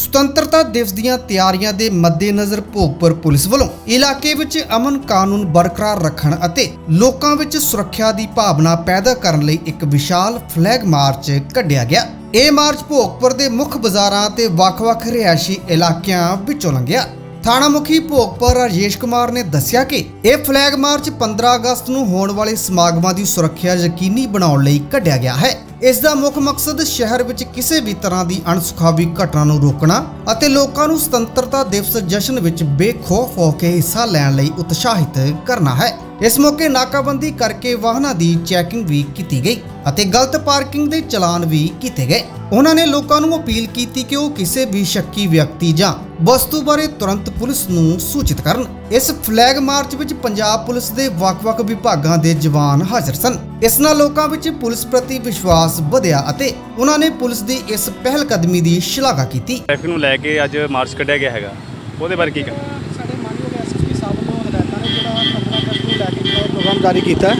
ਸੁਤੰਤਰਤਾ ਦਿਵਸ ਦੀਆਂ ਤਿਆਰੀਆਂ ਦੇ ਮੱਦੇਨਜ਼ਰ ਭੋਗਪੁਰ ਪੁਲਿਸ ਵੱਲੋਂ ਇਲਾਕੇ ਵਿੱਚ ਅਮਨ ਕਾਨੂੰਨ ਬਰਕਰਾਰ ਰੱਖਣ ਅਤੇ ਲੋਕਾਂ ਵਿੱਚ ਸੁਰੱਖਿਆ ਦੀ ਭਾਵਨਾ ਪੈਦਾ ਕਰਨ ਲਈ ਇੱਕ ਵਿਸ਼ਾਲ ਫਲੈਗ ਮਾਰਚ ਕੱਢਿਆ ਗਿਆ। ਇਹ ਮਾਰਚ ਭੋਗਪੁਰ ਦੇ ਮੁੱਖ ਬਾਜ਼ਾਰਾਂ ਤੇ ਵੱਖ-ਵੱਖ ਰਿਹਾਇਸ਼ੀ ਇਲਾਕਿਆਂ ਵਿੱਚੋਂ ਲੰਘਿਆ। ਥਾਣਾ ਮੁਖੀ ਭੋਗਪੁਰ ਰਾਜੇਸ਼ ਕੁਮਾਰ ਨੇ ਦੱਸਿਆ ਕਿ ਇਹ ਫਲੈਗ ਮਾਰਚ 15 ਅਗਸਤ ਨੂੰ ਹੋਣ ਵਾਲੇ ਸਮਾਗਮਾਂ ਦੀ ਸੁਰੱਖਿਆ ਯਕੀਨੀ ਬਣਾਉਣ ਲਈ ਕੱਢਿਆ ਗਿਆ ਹੈ। ਇਸ ਦਾ ਮੁੱਖ ਮਕਸਦ ਸ਼ਹਿਰ ਵਿੱਚ ਕਿਸੇ ਵੀ ਤਰ੍ਹਾਂ ਦੀ ਅਣਸੁਖਾਵੀ ਘਟਨਾ ਨੂੰ ਰੋਕਣਾ ਅਤੇ ਲੋਕਾਂ ਨੂੰ ਸੁਤੰਤਰਤਾ ਦਿਵਸ ਜਸ਼ਨ ਵਿੱਚ ਬੇਖੌਫ ਹੋ ਕੇ ਹਿੱਸਾ ਲੈਣ ਲਈ ਉਤਸ਼ਾਹਿਤ ਕਰਨਾ ਹੈ। ਇਸ ਮੌਕੇ ਨਾਕਾਬੰਦੀ ਕਰਕੇ ਵਾਹਨਾਂ ਦੀ ਚੈਕਿੰਗ ਵੀ ਕੀਤੀ ਗਈ ਅਤੇ ਗਲਤ ਪਾਰਕਿੰਗ ਦੇ ਚਲਾਨ ਵੀ ਕੀਤੇ ਗਏ। ਉਹਨਾਂ ਨੇ ਲੋਕਾਂ ਨੂੰ ਅਪੀਲ ਕੀਤੀ ਕਿ ਉਹ ਕਿਸੇ ਵੀ ਸ਼ੱਕੀ ਵਿਅਕਤੀ ਜਾਂ ਵਸਤੂ ਬਾਰੇ ਤੁਰੰਤ ਪੁਲਿਸ ਨੂੰ ਸੂਚਿਤ ਕਰਨ। ਇਸ ਫਲੈਗ ਮਾਰਚ ਵਿੱਚ ਪੰਜਾਬ ਪੁਲਿਸ ਦੇ ਵੱਖ-ਵੱਖ ਵਿਭਾਗਾਂ ਦੇ ਜਵਾਨ ਹਾਜ਼ਰ ਸਨ। ਇਸ ਨਾਲ ਲੋਕਾਂ ਵਿੱਚ ਪੁਲਿਸ ਪ੍ਰਤੀ ਵਿਸ਼ਵਾਸ ਵਧਿਆ ਅਤੇ ਉਹਨਾਂ ਨੇ ਪੁਲਿਸ ਦੀ ਇਸ ਪਹਿਲ ਕਦਮੀ ਦੀ ਸ਼ਲਾਘਾ ਕੀਤੀ। ਟ੍ਰੈਫਿਕ ਨੂੰ ਲੈ ਕੇ ਅੱਜ ਮਾਰਚ ਕੱਢਿਆ ਗਿਆ ਹੈਗਾ। ਉਹਦੇ ਬਾਰੇ ਕੀ ਕਹਿਣਾ? ਸਾਡੇ ਮਾਨਯੋਗ ਐਸਐਸਪੀ ਸਾਹਿਬ ਵੱਲੋਂ ਹਦਾਇਤਾਂ ਨੇ ਜਿਹੜਾ 15 ਅਗਸਤ ਨੂੰ ਲੈ ਕੇ ਜਿਹੜਾ ਪ੍ਰੋਗਰਾਮ ਜਾਰੀ ਕੀਤਾ ਹੈ।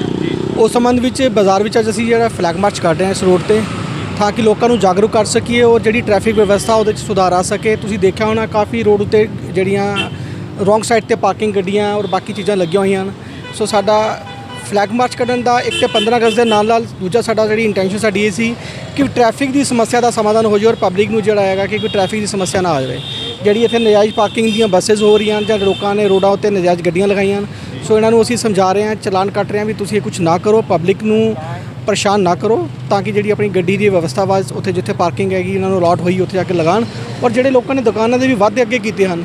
ਉਸ ਸੰਬੰਧ ਵਿੱਚ ਬਾਜ਼ਾਰ ਵਿੱਚ ਅੱਜ ਅਸੀਂ ਜਿਹੜਾ ਫਲੈਗ ਮਾਰਚ ਕੱਢ ਰਹੇ ਹਾਂ ਇਸ ਰੋਡ ਤੇ। ਤਾਂ ਕਿ ਲੋਕਾਂ ਨੂੰ ਜਾਗਰੂਕ ਕਰ ਸਕੀਏ ਔਰ ਜਿਹੜੀ ਟ੍ਰੈਫਿਕ ਵਿਵਸਥਾ ਉਹਦੇ 'ਚ ਸੁਧਾਰ ਆ ਸਕੇ। ਤੁਸੀਂ ਦੇਖਿਆ ਹੋਣਾ ਕਾਫੀ ਰੋਡ ਉੱਤੇ ਜਿਹੜੀਆਂ ਰੋਂਗ ਸਾਈਡ ਤੇ ਪਾਰਕਿੰਗ ਗੱਡੀਆਂ ਔਰ ਬਾਕੀ ਚੀਜ਼ਾਂ ਲੱਗੀਆਂ ਹੋਈਆਂ ਹਨ। ਸੋ ਸਾਡਾ ਫਲੈਗ ਮਾਰਚ ਕੱਢਣ ਦਾ ਇੱਕ ਤੇ 15 ਅਗਸਤ ਦੇ ਨਾਲ ਨਾਲ ਦੂਜਾ ਸਾਡਾ ਜਿਹੜੀ ਇੰਟੈਂਸ਼ਨ ਸਾਡੀ ਇਹ ਸੀ ਕਿ ਟ੍ਰੈਫਿਕ ਦੀ ਸਮੱਸਿਆ ਦਾ ਸਮਾਧਾਨ ਹੋ ਜਾਵੇ ਔਰ ਪਬਲਿਕ ਨੂੰ ਜਿਹੜਾ ਹੈਗਾ ਕਿ ਕੋਈ ਟ੍ਰੈਫਿਕ ਦੀ ਸਮੱਸਿਆ ਨਾ ਆ ਜਾਵੇ। ਜਿਹੜੀ ਇੱਥੇ ਨਜਾਇਜ਼ ਪਾਰਕਿੰਗ ਦੀਆਂ ਬੱਸਸ ਹੋ ਰਹੀਆਂ ਹਨ ਜਾਂ ਲੋਕਾਂ ਨੇ ਰੋਡਾਂ ਉੱਤੇ ਨਜਾਇਜ਼ ਗੱਡੀਆਂ ਲਗਾਈਆਂ ਹਨ। ਸੋ ਇਹਨਾਂ ਨੂੰ ਅਸੀਂ ਸਮਝਾ ਰਹੇ ਹਾਂ, ਚਲਾਨ ਕੱਟ ਰਹੇ ਹਾਂ ਵੀ ਤੁਸੀਂ ਇਹ ਕੁਝ ਨਾ ਕਰੋ। ਪਬਲਿਕ ਨੂੰ ਪਰੇਸ਼ਾਨ ਨਾ ਕਰੋ ਤਾਂ ਕਿ ਜਿਹੜੀ ਆਪਣੀ ਗੱਡੀ ਦੀ ਵਿਵਸਥਾ ਵਾ ਉੱਥੇ ਜਿੱਥੇ ਪਾਰਕਿੰਗ ਹੈਗੀ, ਇਹਨਾਂ ਨੂੰ ਅਲਾਟ ਹੋਈ, ਉੱਥੇ ਜਾ ਕੇ ਲਗਾਉਣ। ਔਰ ਜਿਹੜੇ ਲੋਕਾਂ ਨੇ ਦੁਕਾਨਾਂ ਦੇ ਵੀ ਵਾਧੇ ਅੱਗੇ ਕੀਤੇ ਹਨ,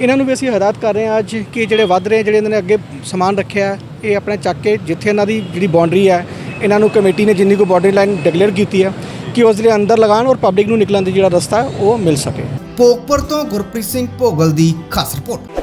ਇਹਨਾਂ ਨੂੰ ਵੀ ਅਸੀਂ ਹਦਾਇਤ ਕਰ ਰਹੇ ਹਾਂ ਅੱਜ ਕਿ ਜਿਹੜੇ ਵੱਧ ਰਹੇ, ਜਿਹੜੇ ਇਹਨਾਂ ਨੇ ਅੱਗੇ ਸਮਾਨ ਰੱਖਿਆ, ਇਹ ਆਪਣਾ ਚੱਕ ਕੇ ਜਿੱਥੇ ਇਹਨਾਂ ਦੀ ਜਿਹੜੀ ਬਾਉਂਡਰੀ ਹੈ, ਇਹਨਾਂ ਨੂੰ ਕਮੇਟੀ ਨੇ ਜਿੰਨੀ ਕੋ ਬਾਉਂਡਰੀ ਲਾਈਨ ਡਿਕਲੇਅਰ ਕੀਤੀ ਹੈ, ਕਿ ਉਸ ਦੇ ਅੰਦਰ ਲਗਾਉਣ ਔਰ ਪਬਲਿਕ ਨੂੰ ਨਿਕਲਣ ਦੀ ਜਿਹੜਾ ਰਸਤਾ ਉਹ ਮਿਲ ਸਕੇ। ਭੋਗਪੁਰ ਤੋਂ ਗੁਰਪ੍ਰੀਤ ਸਿੰਘ ਭੋਗਲ ਦੀ ਖਾਸ ਰਿਪੋਰਟ।